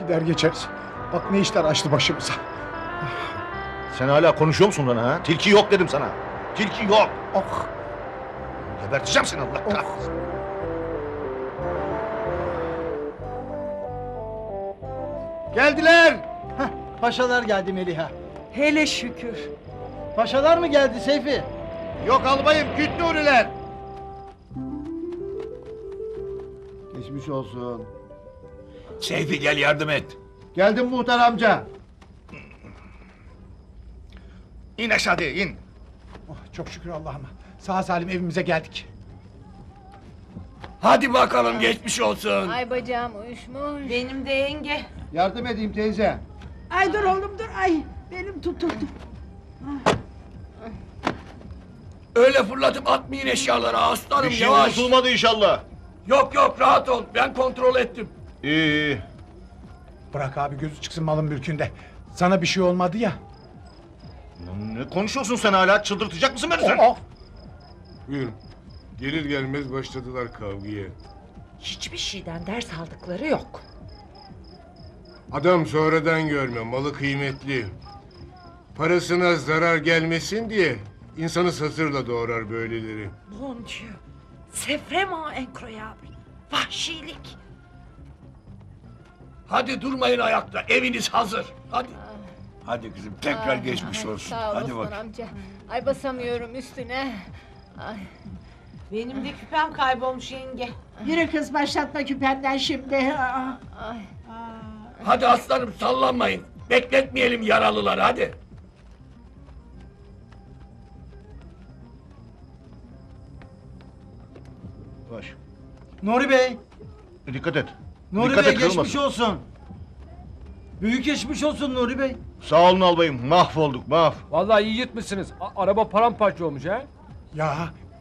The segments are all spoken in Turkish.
Gider geçeriz. Bak ne işler açtı başımıza. Sen hala konuşuyor musun lan ha? Tilki yok dedim sana. Tilki yok. Oh, Geberteceğim seni Allah oh. kahretsin. Geldiler. Hah, paşalar geldi Meliha. Hele şükür. Paşalar mı geldi Seyfi? Yok albayım, Küt Nuriler. Geçmiş olsun. Seyfi gel yardım et. Geldim muhtar amca. İn aşağıya in. Oh, çok şükür Allah'ıma. Sağ salim evimize geldik. Hadi bakalım geçmiş olsun. Ay bacağım uyuşmuş. Benim de yenge. Yardım edeyim teyze. Ay dur oğlum dur ay. Benim tutuldu. Öyle fırlatıp atmayın eşyaları aslanım Bir şey yavaş. unutulmadı inşallah. Yok yok rahat ol ben kontrol ettim. İyi iyi. Bırak abi gözü çıksın malın mülkünde. Sana bir şey olmadı ya. Lan Ne konuşuyorsun sen hala? Çıldırtacak mısın beni sen? Oh, oh. Buyurun. Gelir gelmez başladılar kavgaya. Hiçbir şeyden ders aldıkları yok. Adam sonradan görme, malı kıymetli. Parasına zarar gelmesin diye insanı satırla doğrar böyleleri. Mon Dieu. C'est vraiment incroyable. Vahşilik. Hadi durmayın ayakta eviniz hazır. Hadi. Hadi kızım tekrar Ay, geçmiş ay, olsun. Sağ Hadi Osman bak. amca. Ay basamıyorum üstüne. Ay. Benim de küpem kaybolmuş yenge. Yürü kız başlatma küpenden şimdi. Aa. Ay. Hadi aslanım sallanmayın. Bekletmeyelim yaralıları hadi. Baş. Nuri Bey. Dikkat et. Nuri Dikkat Bey et geçmiş kırılmasın. olsun. Büyük geçmiş olsun Nuri Bey. Sağ olun albayım. Mahvolduk mahv. Vallahi iyi yırtmışsınız. A- araba paramparça olmuş ha. Ya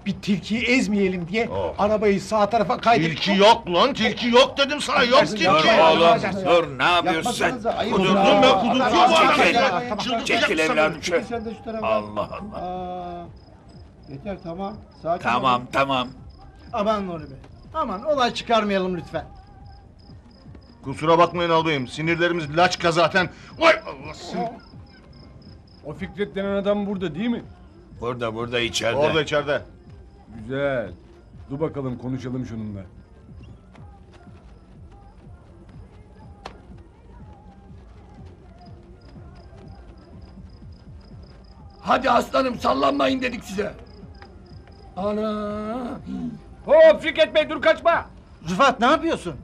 bir tilkiyi ezmeyelim diye Oh. arabayı sağ tarafa kaydırdık. Tilki yok lan. Tilki yok dedim sana. Yok tilki. Dur Yapma oğlum dur ne yapıyorsun sen? Yapmasanıza, ayıp kudurtuyor bu adam Çekil. ya. Tamam. Çıldırtacak Çekil mısın evladım beni? şöyle. Sen de şu tarafa. Allah Allah. Aa, yeter tamam. Sakin Tamam olun. tamam. Aman Nuri Bey. Aman olay çıkarmayalım lütfen. Kusura bakmayın albayım. Sinirlerimiz laçka zaten. Vay Allah seni. O Fikret denen adam burada değil mi? Burada burada içeride. Orada içeride. Güzel. Dur bakalım konuşalım şununla. Hadi aslanım sallanmayın dedik size. Ana. Hop Fikret Bey dur kaçma. Rıfat ne yapıyorsun?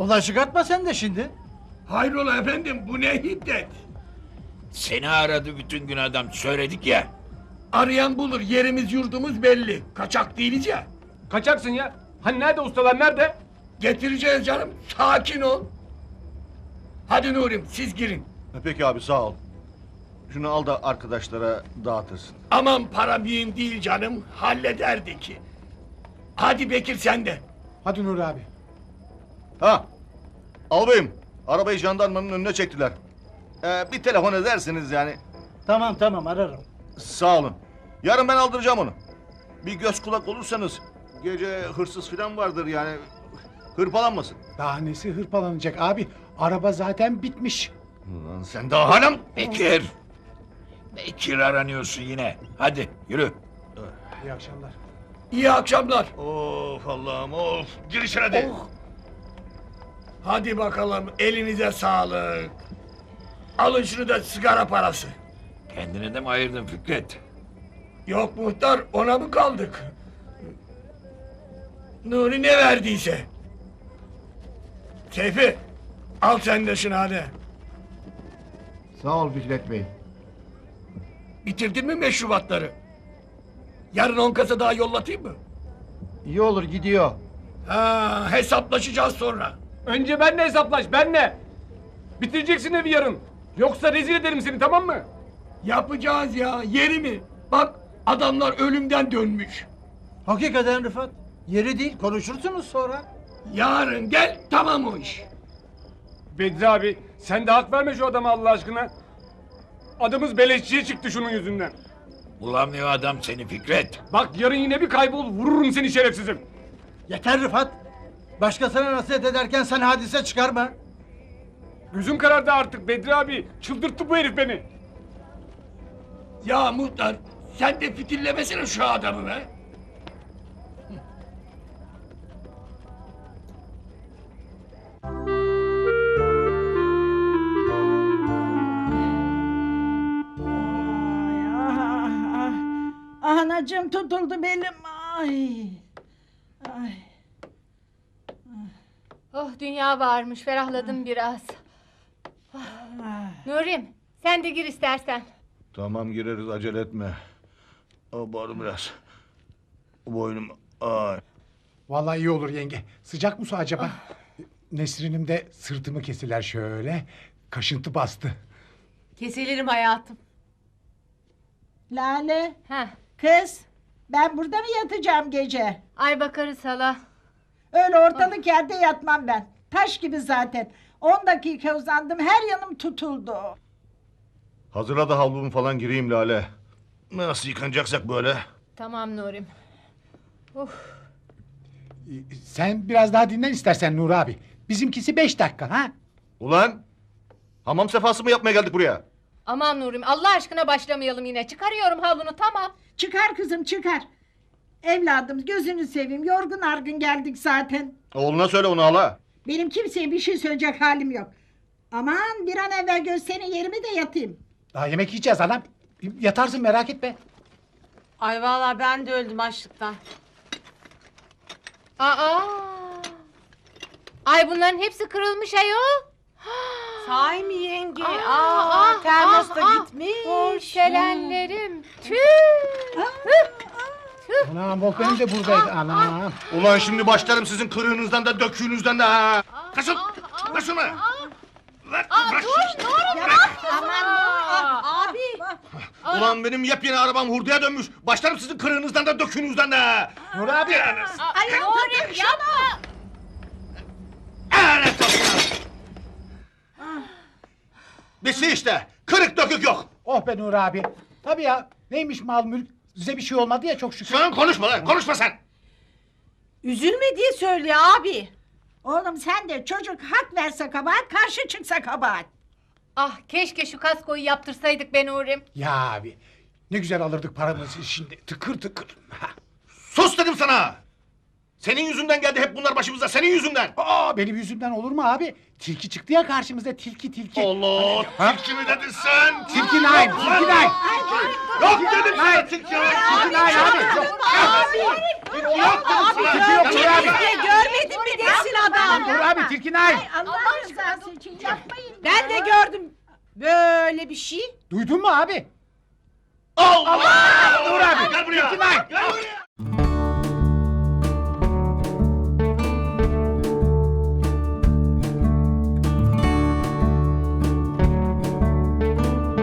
Olay çıkartma sen de şimdi. Hayrola efendim bu ne hiddet? Seni aradı bütün gün adam söyledik ya. Arayan bulur yerimiz yurdumuz belli. Kaçak değiliz ya. Kaçaksın ya. Hani nerede ustalar nerede? Getireceğiz canım. Sakin ol. Hadi Nurim siz girin. Peki abi sağ ol. Şunu al da arkadaşlara dağıtırsın. Aman para mühim değil canım. Hallederdik. Hadi Bekir sen de. Hadi Nuri abi. Ha. Albayım. Arabayı jandarmanın önüne çektiler. Ee, bir telefon edersiniz yani. Tamam tamam ararım. Sağ olun. Yarın ben aldıracağım onu. Bir göz kulak olursanız gece hırsız falan vardır yani. Hırpalanmasın. Daha nesi hırpalanacak abi? Araba zaten bitmiş. Lan sen daha hala mı? Bekir. Bekir aranıyorsun yine. Hadi yürü. İyi akşamlar. İyi akşamlar. Of Allah'ım of. Gir içeri hadi. Hadi bakalım elinize sağlık. Alın şunu da sigara parası. Kendine de mi ayırdın Fikret? Yok muhtar ona mı kaldık? Nuri ne verdiyse. Seyfi al sen de şunu hadi. Sağ ol Fikret Bey. Bitirdin mi meşrubatları? Yarın on kasa daha yollatayım mı? İyi olur gidiyor. Ha, hesaplaşacağız sonra. Önce benle hesaplaş benle. Bitireceksin evi yarın. Yoksa rezil ederim seni tamam mı? Yapacağız ya yeri mi? Bak adamlar ölümden dönmüş. Hakikaten Rıfat. Yeri değil konuşursunuz sonra. Yarın gel tamam o iş. Bedri abi sen de hak verme şu adama Allah aşkına. Adımız beleşçiye çıktı şunun yüzünden. Bulamıyor adam seni Fikret. Bak yarın yine bir kaybol vururum seni şerefsizim. Yeter Rıfat. Başkasına nasihat ederken sen hadise çıkarma. Gözüm karardı artık Bedri abi. Çıldırttı bu herif beni. Ya muhtar sen de fitillemesene şu adamı be. Ay, ah, ah. Ah, Anacığım tutuldu belim. Ay. Oh dünya varmış ferahladım biraz. ah. Nurim sen de gir istersen. Tamam gireriz acele etme. Abarım biraz. Boynum ay. Vallahi iyi olur yenge. Sıcak mı su acaba? Nesrin'im de sırtımı kesiler şöyle. Kaşıntı bastı. Kesilirim hayatım. Lale. Heh. Kız. Ben burada mı yatacağım gece? Ay bakarız hala. Öyle ortalık yerde yatmam ben. Taş gibi zaten. 10 dakika uzandım her yanım tutuldu. Hazırla da havlumu falan gireyim Lale. Nasıl yıkanacaksak böyle? Tamam Nurim. Ee, Sen biraz daha dinlen istersen Nur abi. Bizimkisi beş dakika ha? Ulan! Hamam sefası mı yapmaya geldik buraya? Aman Nurim Allah aşkına başlamayalım yine. Çıkarıyorum havlunu tamam. Çıkar kızım çıkar. Evladım gözünü seveyim. Yorgun argın geldik zaten. Oğluna söyle onu hala. Benim kimseye bir şey söyleyecek halim yok. Aman bir an evvel gösterin yerimi de yatayım. Daha yemek yiyeceğiz anam. Yatarsın merak etme. Ay vallahi ben de öldüm açlıktan. Aa. Ay bunların hepsi kırılmış ayol. Sahi mi yenge? Aa, Aa, termos da gitmiş. Porselenlerim. Tüh. Anam Volkan'ım da buradaydı anam. Ulan şimdi başlarım sizin kırığınızdan da döküğünüzden de ha. Kaçın! Kaçın mı? Ver, bırak şu- Abi. Ulan benim yepyeni arabam hurdaya dönmüş. Başlarım sizin kırığınızdan da döküğünüzden de ha. Nur abi. Ay Nurim yapma. Lanet olsun. Bisi işte. Kırık dökük yok. Oh be Nur abi. Tabii ya. Neymiş mal mülk? Bize bir şey olmadı ya çok şükür. Sen konuşma lan. Konuşma sen. Üzülme diye söyle abi. Oğlum sen de çocuk hak verse kabahat karşı çıksa kabahat. Ah keşke şu kaskoyu yaptırsaydık be Nurim. Ya abi. Ne güzel alırdık paramızı şimdi. Tıkır tıkır. Sus dedim sana. Senin yüzünden geldi hep bunlar başımıza. Senin yüzünden. Aa benim yüzümden olur mu abi? Tilki çıktı ya karşımıza tilki tilki. Allah. Ha? Tilki mi dedin sen? Tilki nine, tilki nine. Yok dedim sana tilki. Tilki nine abi. Yok. Yok dedim sana. Tilki yok Nur abi. görmedin mi desin adam. Nur abi tilki nine. Allah rızası için yapmayın. Ben de gördüm. Böyle bir şey. Duydun mu abi? Allah. Nur abi. Gel buraya. Tilki nine. Gel buraya.